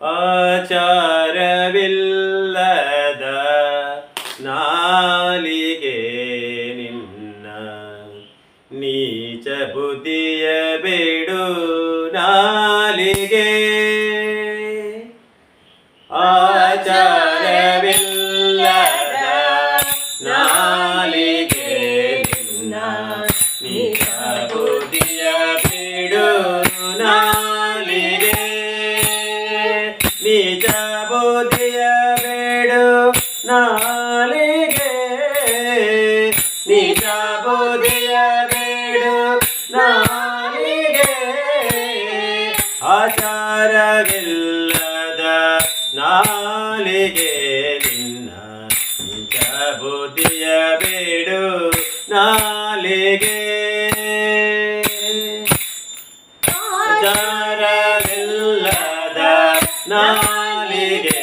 ಆಚಾರವಿಲ್ಲದ ನೀಚ ಬುದ್ಧಿಯ ಬೇಡು ನಾಲಿಗೆ ನೀಚ ಬುದ್ಧಿಯ ಬೇಡು ನಾಲಿಗೆ ಆಚಾರವಿಲ್ಲದ ನಾಲಿಗೆ ನಿನ್ನ ನೀಚ ಬುದ್ಧಿಯ ಬೇಡು ನಾಲಿಗೆ ನಾಲಿಗೆ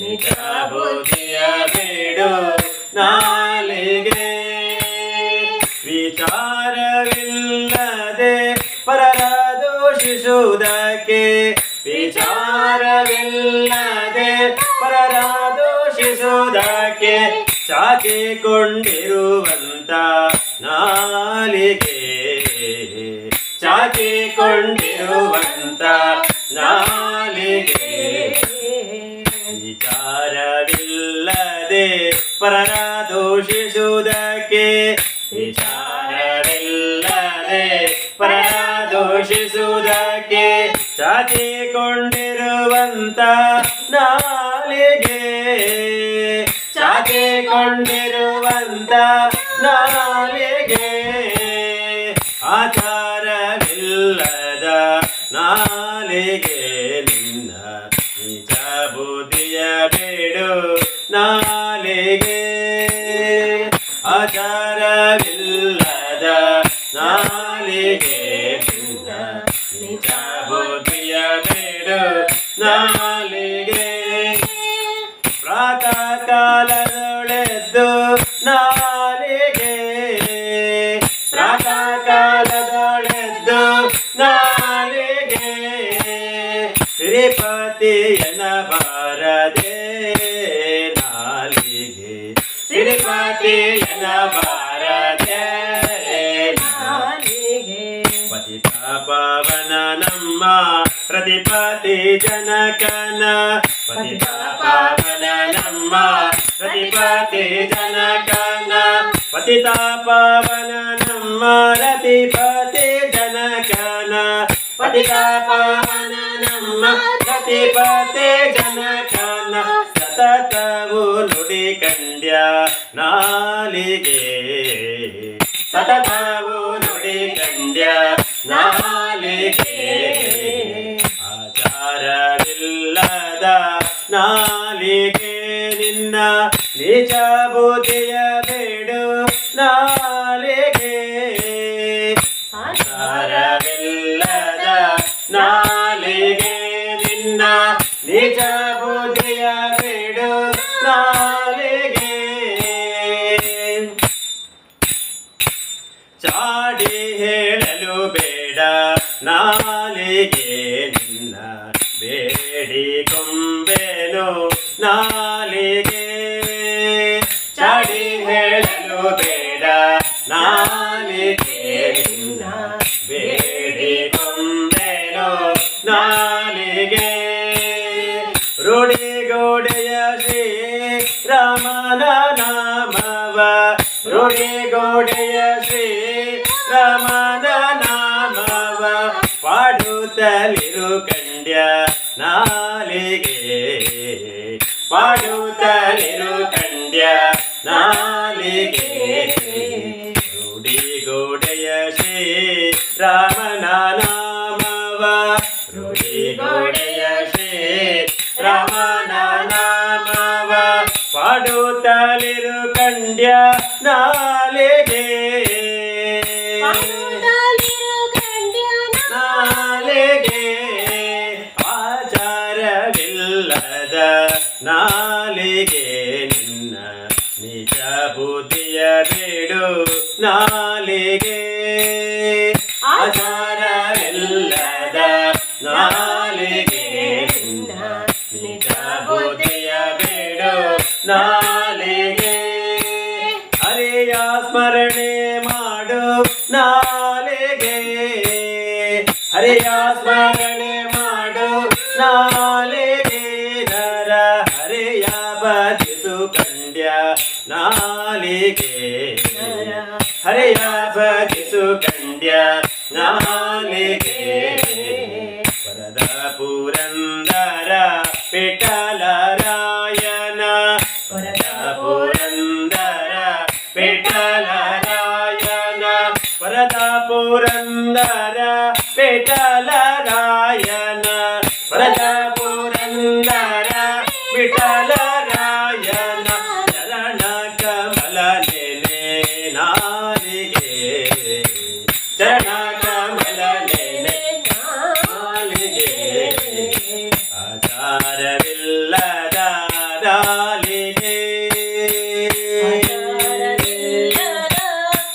ನೀಚ ಬುದ್ಧಿಯ ಬೇಡು. ನಾಲಿಗೆ ವಿಚಾರವಿಲ್ಲದೆ ಪರರ ದೋಷಿಸುವುದಕ್ಕೆ ವಿಚಾರವಿಲ್ಲದೆ ಪರರ ದೋಷಿಸುವುದಕ್ಕೆ ಚಾಚಿಕೊಂಡಿರುವಂತ ನಾಲಿಗೆ. ಚಾಚಿಕೊಂಡಿರುವಂತ ನಾಲಿಗೆ ವಿಚಾರವಿಲ್ಲದೆ ಪರರ ದೋಷಿಸುವುದಕ್ಕೆ ವಿಚಾರವಿಲ್ಲದೆ ಪರರ ದೋಷಿಸುವುದಕ್ಕೆ ಚಾಚಿಕೊಂಡಿರುವಂತ ನಾಲಿಗೆ ಚಾಚಿಕೊಂಡಿರುವಂತ ನಾಲಿಗೆ ನಾಲಿಗೆ ನಿನ್ನ ನಿಜ ಬುದ್ಧಿಯ ಬೇಡು. ನಾಲಿಗೆ ಆಚಾರವಿಲ್ಲದ ನಾಲಿಗೆ ನಿನ್ನ ನಿಜ ಬುದ್ಧಿಯ ಬೇಡು. ನಾಲಿಗೆ ಪ್ರಾತಃ ಕಾಲದೊಳೆದ್ದು ನಾಲಿಗೆ ಶ್ರೀಪತಿಯನ ಬಾರದೆ ನಾಲಿಗೆ ಪತಿತ ಪಾವನ ನಮ್ಮ ಪ್ರತಿಪತಿ ಜನಕನ ಪತಿತ ಪಾವನ ನಮ್ಮ ಪ್ರತಿಪತಿ ಜನಕನ ಪತಿತ ಪಾವನ ನಮ್ಮ ರತಿಪತಿ ಜನಕನ ಪತಿತ ಪಾವನ ನಮ್ಮ ರತಿಪತಿ ಜನಕನ ಸತತವು ನುಡಿ ಕಂಡ್ಯ ನಾಲಿಗೆ. ಸತತವು ನುಡಿ ಕಂಡ್ಯ ನಾಲಿಗೆ. ಆಚಾರವಿಲ್ಲದ ನಾಲಿಗೆ ನಿನ್ನ ನಿಜ ಬುದ್ಧಿಯ ಬೇಡು ನಾಲಿಗೆ. ಆಚಾರವಿಲ್ಲದ ನಾಲಿಗೆ ನಿನ್ನ ನಿಜ ಬುದ್ಧಿಯ ಬೇಡಿ ಕೊಂಬೆನು ನಾಲಿಗೆ. ಚಡಿ ಹೇಳಲು ಬೇಡ ನಾಲಿಗೆ. ನಿನ್ನ ಬೇಡಿ ಕೊಂಬೆನು ನಾಲಿಗೆ. ರೂಢಿಗೋಡೆಯ ಶ್ರೀ ರಾಮನ ನಾಮವ. ರೂಢಿಗೋಡೆಯ ಶ್ರೀ ರಾಮನ ನಾಮವ. ಪಾಡುತ್ತಲಿರು ಕಂಡ್ಯ ನಾಲಿಗೆ. ಪಾಡುತ್ತಲಿರು ಕಂಡ್ಯ ನಾಲಿಗೆ. ರೂಢಿಗೋಡೆಯ ಶ್ರೀ ರಾಮನ ನಾಮವ ನಾಲಿಗೆ ನಿನ್ನ ನಿಜ ಬುದ್ಧಿಯ ಬೇಡು. ನಾಲಿಗೆ ಆಚಾರವಿಲ್ಲದ ನಾಲಿಗೆ ನಿಜ ಬುದ್ಧಿಯ ಬಿಡು. ನಾಲಿಗೆ ಹರಿಯ ಸ್ಮರಣೆ ಮಾಡು. ನಾಲಿಗೆ ಹರಿಯ ಸ್ಮರಣೆ ಹರಿಯ ಭಜಿಸು ಕಂಡ್ಯ ನಾಲಿಗೆ ವರದ ಪುರಂದರ ವಿಠಲರಾಯನ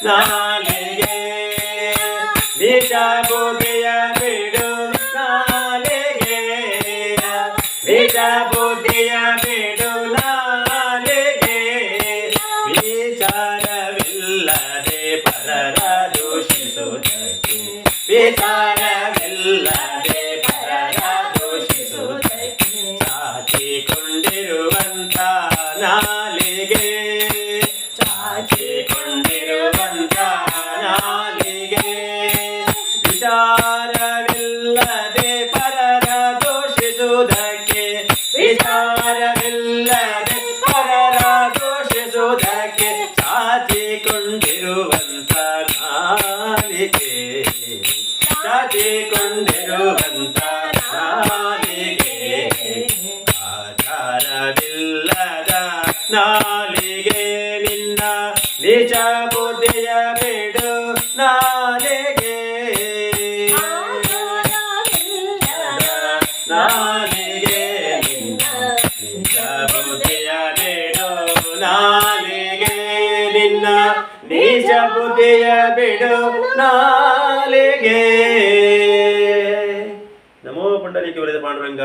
ನಾಲಿಗೆ ನಿಜ ಬುದ್ಧಿಯ ಬಿಡು ನಾಲಿಗೆ ನಿಜ ಬುದ್ಧಿಯ ಬಿಡು ನಾಲಿಗೆ ವಿಚಾರವಿಲ್ಲದೆ ಪರರ ದೂಷಿಸುವುದಕ್ಕೆ. ವಿಚಾರವಿಲ್ಲದೆ ಪರರ ದೂಷಿಸುವುದಕ್ಕೆ. ಚಾಚಿಕೊಂಡಿರುವಂತ ನಾಲಿಗೆ. ಆಚಾರವಿಲ್ಲದ ನಾಲಿಗೆ ನಿನ್ನ ನಿಜ ಬುದ್ಧಿಯ ಬಿಡು ನಾಲಿಗೆ. ನಾಲಿಗೆ ನಿಜ ಬುದ್ಧಿಯ ಬಿಡು ನಾಲಿಗೆ ನಿನ್ನ ನಿಜ ಬುದ್ಧಿಯ ಬಿಡು ನಾಲಿಗೆ. ನಮೋ ಪುಂಡಲಿಗೆ ವರದ ಪಾಂಡುರಂಗ.